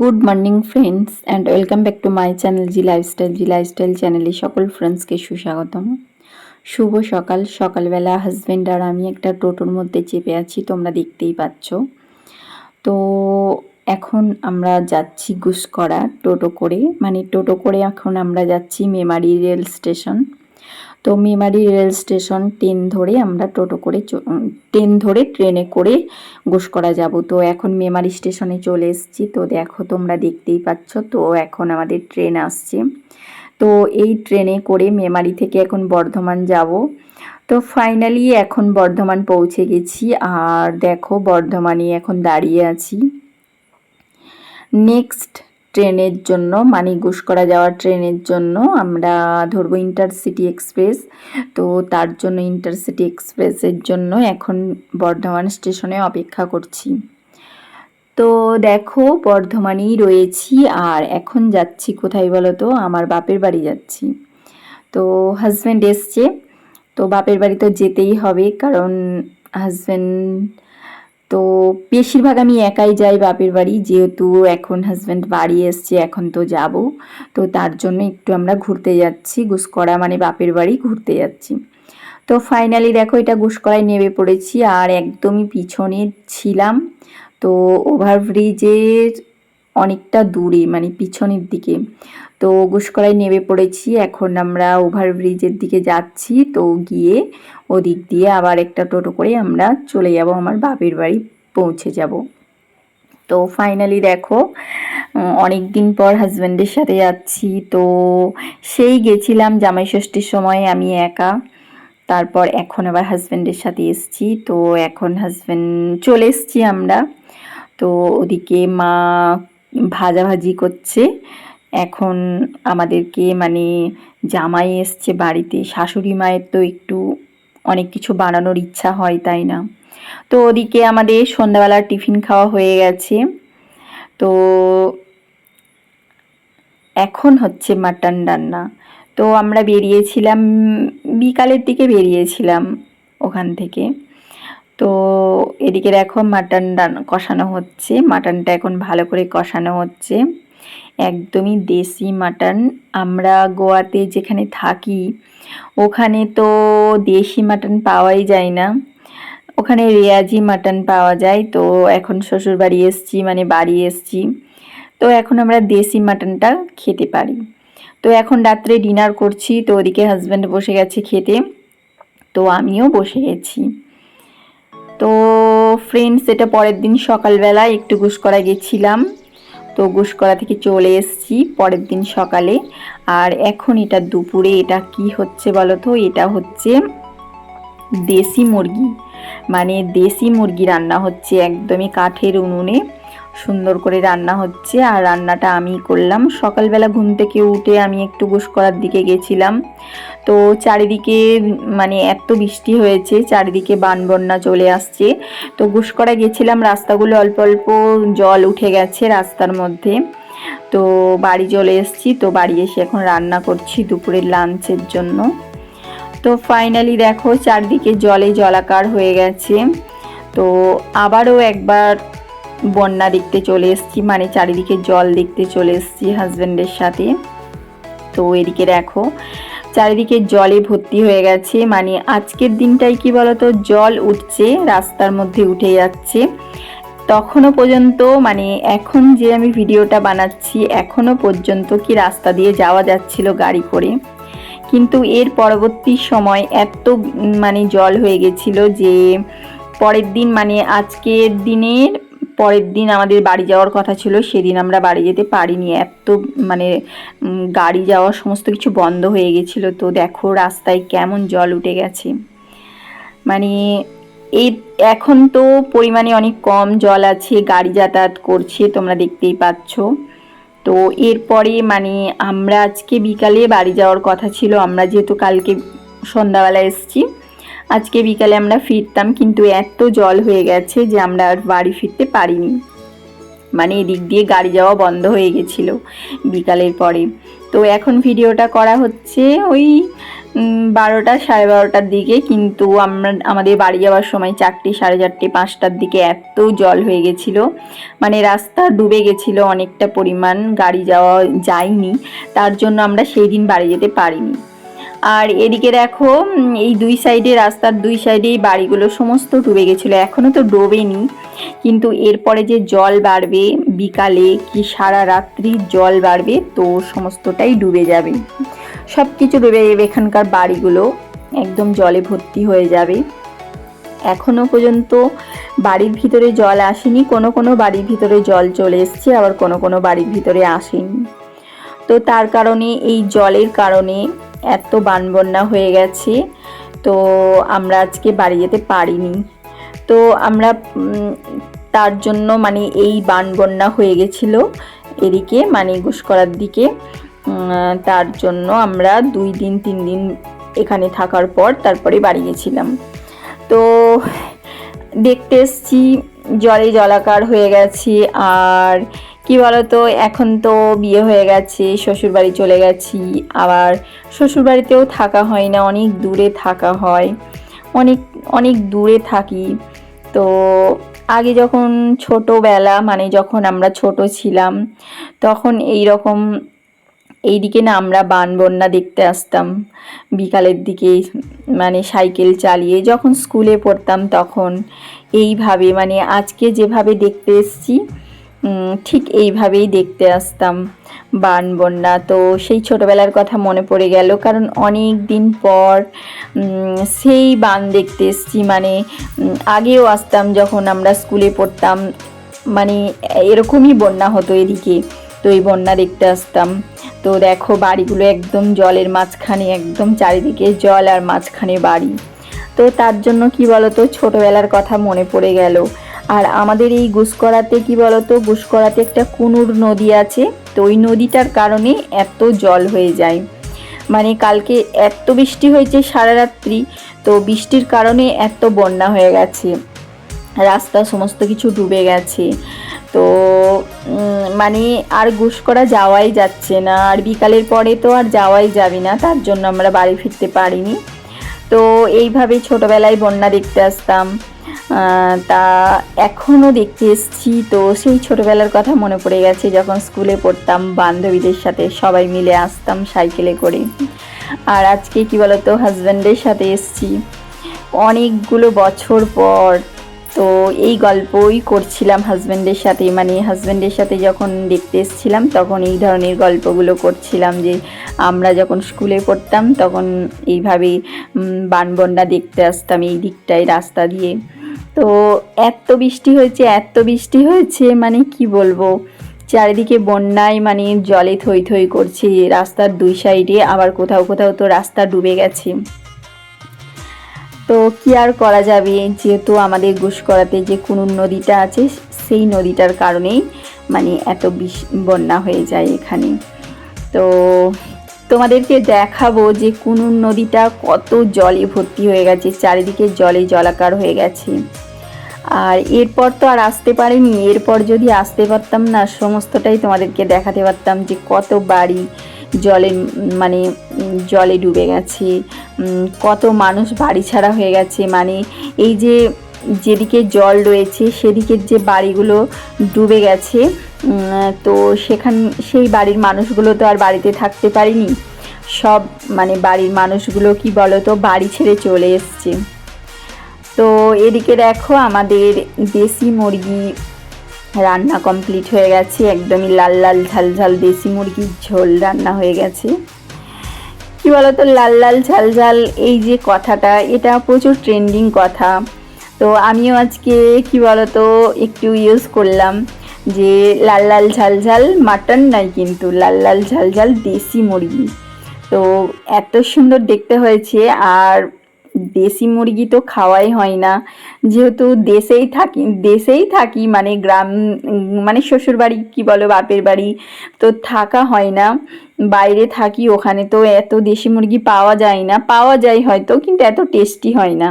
Good morning friends and welcome back to my channel G lifestyle G lifestyle চ্যানেলে সকল ফ্রেন্ডসকে সুস্বাগতম। শুভ সকাল, সকালবেলা হাজব্যান্ড আর আমি একটা টোটোর মধ্যে চেপে আছি, তোমরা দেখতেই পাচ্ছ। তো এখন আমরা যাচ্ছি গুসকরা টোটো করে মানে টোটো করে এখন আমরা যাচ্ছি মেমারি রেল স্টেশন। তো মেমারি রেল স্টেশন ট্রেন ধরে আমরা টোটো করে ট্রেন ধরে ট্রেনে করে করা যাব। তো এখন মেমারি স্টেশনে চলে এসেছি। তো দেখো তোমরা দেখতেই পাচ্ছ, তো এখন আমাদের ট্রেন আসছে। তো এই ট্রেনে করে মেমারি থেকে এখন বর্ধমান যাব। তো ফাইনালি এখন বর্ধমান পৌঁছে গেছি। আর দেখো বর্ধমানে এখন দাঁড়িয়ে আছি। নেক্সট ট্রেনের জন্য মানে করা যাওয়ার ট্রেনের জন্য আমরা ধরবো ইন্টারসিটি এক্সপ্রেস তো তার জন্য ইন্টারসিটি এক্সপ্রেসের জন্য এখন বর্ধমান স্টেশনে অপেক্ষা করছি। তো দেখো, বর্ধমানেই রয়েছি আর এখন যাচ্ছি কোথায় বলো তো আমার বাপের বাড়ি যাচ্ছি। তো হাজব্যান্ড এসছে। তো বাপের বাড়ি তো যেতেই হবে কারণ হাজব্যান্ড তো বেশিরভাগ আমি একাই যাই বাপের বাড়ি, যেহেতু এখন হাজব্যান্ড বাড়ি এসছে, এখন তো যাব। তো তার জন্য একটু আমরা ঘুরতে যাচ্ছি গুসকরা মানে বাপের বাড়ি ঘুরতে যাচ্ছি। তো ফাইনালি দেখো, এটা গুসকরায় নেমে পড়েছি আর একদমই পিছনে ছিলাম। তো ওভারব্রিজের অনেকটা দূরে মানে পিছনের দিকে। তো গুসকরায় নেমে পড়েছি। এখন আমরা ওভারব্রিজের দিকে যাচ্ছি। তো গিয়ে ওদিক দিয়ে আবার একটা টোটো করে আমরা চলে যাব, আমার বাপের বাড়ি পৌঁছে যাব। তো ফাইনালি দেখো অনেক দিন পর হাজব্যান্ডের সাথে যাচ্ছি। তো সেই গেছিলাম জামাই ষষ্ঠীর সময়, আমি একা। তারপর এখন আবার হাজব্যান্ডের সাথে এসছি। তো এখন হাজব্যান্ড চলে এসছি আমরা। তো ওদিকে মা ভাজাভাজি করছে। এখন আমাদেরকে মানে জামাই এসছে বাড়িতে, শাশুড়ি মায়ের তো একটু অনেক কিছু বানানোর ইচ্ছা হয়, তাই না? তো ওদিকে আমাদের সন্ধ্যাবেলার টিফিন খাওয়া হয়ে গেছে। তো এখন হচ্ছে মাটন রান্না। তো আমরা বেরিয়েছিলাম, বিকালের দিকে বেরিয়েছিলাম ওখান থেকে। তো এদিকে দেখো মাটন কষানো হচ্ছে, মাটনটা এখন ভালো করে কষানো হচ্ছে। একদমই দেশি মাটন। আমরা গোয়াতে যেখানে থাকি, ওখানে তো দেশি মাটন পাওয়াই যায় না। ওখানে রেয়াজি মাটন পাওয়া যায়, তো এখন শ্বশুর বাড়ি এসছি মানে বাড়ি এসছি। তো এখন আমরা দেশি মাটনটা খেতে পারি। তো এখন রাত্রে ডিনার করছি, তো ওদিকে হাজব্যান্ড বসে গেছে খেতে, তো আমিও বসে গেছি। তো ফ্রেন্ডস এটা পরের দিন সকালবেলা একটু গুস করা গেছিলাম। তো করা থেকে চলে এসেছি পরের দিন সকালে। আর এখন এটা দুপুরে, এটা কি হচ্ছে বলো তো? এটা হচ্ছে দেশি মুরগি। মানে দেশি মুরগি রান্না হচ্ছে একদমই কাঠের উনুনে। সুন্দর করে রান্না হচ্ছে আর রান্নাটা আমি করলাম। সকালবেলা ঘুম থেকে উঠে আমি একটু গোস করার দিকে গেছিলাম। তো চারিদিকে মানে এত বৃষ্টি হয়েছে, চারিদিকে বান বন্যা চলে আসছে। তো গোস করা গেছিলাম, রাস্তাগুলো অল্প অল্প জল উঠে গেছে রাস্তার মধ্যে। তো বাড়ি চলে এসেছি, তো বাড়ি এসে এখন রান্না করছি দুপুরের লাঞ্চের জন্য। তো ফাইনালি দেখো, চারদিকে জলে জলাকার হয়ে গেছে। তো আবারও একবার বন্যা দেখতে চলে এসেছি মানে চারিদিকে জল দেখতে চলে এসেছি হাজব্যান্ডের সাথে। তো এদিকে দেখো, চারিদিকে জলে ভর্তি হয়ে গেছে মানে আজকের দিনটাই কি বলতো, জল উঠছে, রাস্তার মধ্যে উঠে যাচ্ছে। তখনও পর্যন্ত মানে এখন যে আমি ভিডিওটা বানাচ্ছি, এখনও পর্যন্ত কি রাস্তা দিয়ে যাওয়া যাচ্ছিল গাড়ি করে। কিন্তু এর পরবর্তী সময় এত মানে জল হয়ে গেছিল যে, পরের দিন মানে আজকের দিনের পরের দিন আমাদের বাড়ি যাওয়ার কথা ছিল, সেদিন আমরা বাড়ি যেতে পারিনি। এত মানে গাড়ি যাওয়া সমস্ত কিছু বন্ধ হয়ে গেছিল। তো দেখো রাস্তায় কেমন জল উঠে গেছে। মানে এই, এখন তো পরিমাণে অনেক কম জল আছে, গাড়ি যাতায়াত করছে, তোমরা দেখতেই পাচ্ছ। তো এরপরে মানে আমরা আজকে বিকালে বাড়ি যাওয়ার কথা ছিল। আমরা যেহেতু কালকে সন্ধ্যাবেলা এসেছি আজকে বিকালে আমরা ফিরতাম, কিন্তু এত জল হয়ে গেছে যে আমরা আর বাড়ি ফিরতে পারিনি। মানে এদিক দিয়ে গাড়ি যাওয়া বন্ধ হয়ে গেছিল বিকালের পরে। তো এখন ভিডিওটা করা হচ্ছে ওই বারোটা সাড়ে বারোটার দিকে, কিন্তু আমরা, আমাদের বাড়ি যাওয়ার সময় চারটে সাড়ে চারটে পাঁচটার দিকে এত জল হয়ে গেছিল। মানে রাস্তা ডুবে গেছিল, অনেকটা পরিমাণ গাড়ি যাওয়া যায়নি। তার জন্য আমরা সেই দিন বাড়ি যেতে পারিনি। আর এদিকে দেখো এই দুই সাইডে রাস্তার দুই সাইডে এই বাড়িগুলো সমস্ত ডুবে গেছিল। এখনও তো ডোবেনি। কিন্তু এরপরে যে জল বাড়বে, বিকালে কি সারা রাত্রি জল বাড়বে, তো সমস্তটাই ডুবে যাবে। সব কিছু ডুবে যাবে এখানকার বাড়িগুলো। একদম জলে ভর্তি হয়ে যাবে। এখনও পর্যন্ত বাড়ির ভিতরে জল আসেনি। কোনো কোনো বাড়ির ভিতরে জল চলে এসছে, আবার কোনো কোনো বাড়ির ভিতরে আসেনি। তো তার কারণে, এই জলের কারণে এত বানবন্যা হয়ে গেছে, তো আমরা আজকে বাড়ি যেতে পারিনি। তো আমরা তার জন্য মানে এই বানবন্যা হয়ে গেছিল এদিকে মানে ঘুষকরার দিকে। তার জন্য আমরা দুই দিন, তিন দিন এখানে থাকার পর তারপরে বাড়ি গেছিলাম। তো দেখতে এসছি, জলে জলাকার হয়ে গেছে আর কি বলতো, এখন তো বিয়ে হয়ে গেছে, শ্বশুরবাড়ি চলে গেছি, আবার শ্বশুরবাড়িতেও থাকা হয় না, অনেক দূরে থাকা হয়, অনেক অনেক দূরে থাকি। তো আগে যখন ছোটোবেলা মানে যখন আমরা ছোট ছিলাম, তখন এই রকম এইদিকে না আমরা বান বন্যা দেখতে আসতাম, বিকালের দিকে মানে সাইকেল চালিয়ে যখন স্কুলে পড়তাম তখন। এইভাবে মানে আজকে যেভাবে দেখতে এসছি ঠিক এইভাবেই দেখতে আসতাম বান বন্যা। তো সেই ছোটবেলার কথা মনে পড়ে গেল, কারণ অনেক দিন পর সেই বান দেখতে এসছি। মানে আগেও আসতাম যখন আমরা স্কুলে পড়তাম। মানে এরকমই বন্যা হতো এদিকে। তো এই বন্যা দেখতে আসতাম। তো দেখো, বাড়িগুলো একদম জলের মাঝখানে, একদম চারিদিকে জল আর মাঝখানে বাড়ি। তো তার জন্য কি বলতো, ছোটবেলার কথা মনে পড়ে গেল। আর আমাদের এই গুসকরাতে কি বলতো, গুসকরাতে একটা কুনুর নদী আছে, তো ওই নদীটার কারণে এত জল হয়ে যায়। মানে কালকে এত বৃষ্টি হয়েছে সারা রাত্রি, তো বৃষ্টির কারণে এত বন্যা হয়ে গেছে। রাস্তা সমস্ত কিছু ডুবে গেছে। তো মানে আর গুস করা যাওয়াই যাচ্ছে না, আর বিকালের পরে তো আর যাওয়াই যাবে না, তার জন্য আমরা বাড়ি ফিরতে পারিনি। তো এইভাবে ছোটোবেলায় বন্যা দেখতে আসতাম। তা এখনও দেখতে এসছি। তো সেই ছোটোবেলার কথা মনে পড়ে গেছে, যখন স্কুলে পড়তাম, বান্ধবীদের সাথে সবাই মিলে আসতাম সাইকেলে করে। আর আজকে কি বলতো হাজব্যান্ডের সাথে এসছি। অনেকগুলো বছর পর তো এই গল্পই করছিলাম হাজব্যান্ডের সাথে। মানে হাজব্যান্ডের সাথে যখন দেখতে এসেছিলাম, তখন এই ধরনের গল্পগুলো করছিলাম যে, আমরা যখন স্কুলে পড়তাম, তখন এইভাবে বানবন্যা দেখতে আসতাম এই দিকটায়, রাস্তা দিয়ে। তো এত বৃষ্টি হয়েছে, এত বৃষ্টি হয়েছে মানে কি বলব? চারিদিকে বন্যায় মানে জলে থই থই করছে, রাস্তার দুই সাইডে আবার কোথাও কোথাও তো রাস্তা ডুবে গেছে। তো কি আর করা যাবে? যেহেতু আমাদের ঘুষকরাতে যে কুনুর নদীটা আছে, সেই নদীটার কারণেই মানে এত বন্যা হয়ে যায় এখানে। তো তোমাদেরকে দেখাবো যে কুনুর নদীটা কত জলে ভর্তি হয়ে গেছে, চারিদিকে জলে জলাকার হয়ে গেছে। আর এরপর তো আর আসতে পারিনি, এরপর যদি আসতে পারতাম না, সমস্তটাই তোমাদেরকে দেখাতে পারতাম যে কত বাড়ি জলে মানে জলে ডুবে গেছে কত মানুষ বাড়ি ছাড়া হয়ে গেছে। মানে এই যে যেদিকে জল রয়েছে, সেদিকের যে বাড়িগুলো ডুবে গেছে তো সেখান, সেই বাড়ির মানুষগুলো তো আর বাড়িতে থাকতে পারিনি। সব মানে বাড়ির মানুষগুলো কি বলো তো বাড়ি ছেড়ে চলে এসছে। তো এদিকে দেখো আমাদের দেশি মুরগি রান্না কমপ্লিট হয়ে গেছে, একদমই লাল লাল ঝাল ঝাল দেশি মুরগির ঝোল রান্না হয়ে গেছে। কি বলতো, লাল লাল ঝাল ঝাল, এই যে কথাটা, এটা প্রচুর ট্রেন্ডিং কথা। তো আমিও আজকে, কি বলতো, একটু ইউজ করলাম যে লাল লাল ঝাল ঝাল মাটন নাই কিন্তু লাল লাল ঝাল ঝাল দেশি মুরগি। তো এত সুন্দর দেখতে হয়েছে আর দেশি মুরগি তো খাওয়াই হয় না। যেহেতু দেশেই থাকি দেশেই থাকি মানে গ্রাম মানে শ্বশুর বাড়ি কী বলো, বাপের বাড়ি তো থাকা হয় না। বাইরে থাকি, ওখানে তো এত দেশি মুরগি পাওয়া যায় না। পাওয়া যায় হয়তো, কিন্তু এত টেস্টি হয় না।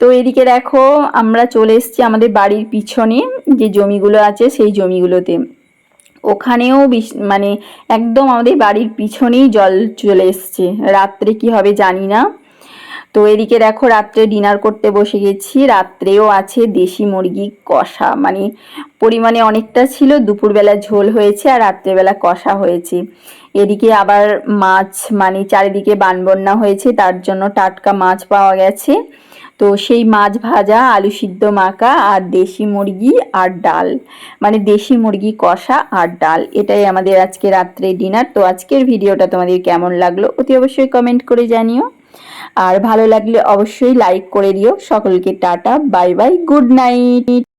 তো এদিকে দেখো, আমরা চলে এসেছি আমাদের বাড়ির পিছনে যে জমিগুলো আছে, সেই জমিগুলোতে। ওখানেও মানে একদম আমাদের বাড়ির পিছনেই জল চলে এসছে। রাত্রে কি হবে জানি না। তো এদিকে দেখো, রাত্রে ডিনার করতে বসে গেছি। রাত্রেও আছে দেশি মুরগি কষা। মানে পরিমাণে অনেকটা ছিল, দুপুরবেলা ঝোল হয়েছে আর রাত্রেবেলা কষা হয়েছে। এদিকে আবার মাছ মানে চারিদিকে বানবন্যা হয়েছে, তার জন্য টাটকা মাছ পাওয়া গেছে। তো সেই মাছ ভাজা, আলু সিদ্ধ মাখা আর দেশি মুরগি আর ডাল। মানে দেশি মুরগি, কষা আর ডাল। এটাই আমাদের আজকে রাত্রে ডিনার। তো আজকের ভিডিওটা তোমাদের কেমন লাগল অতি অবশ্যই কমেন্ট করে জানিও। আর ভালো লাগলে অবশ্যই লাইক করে দিও। সকলকে tata, bye bye, good night.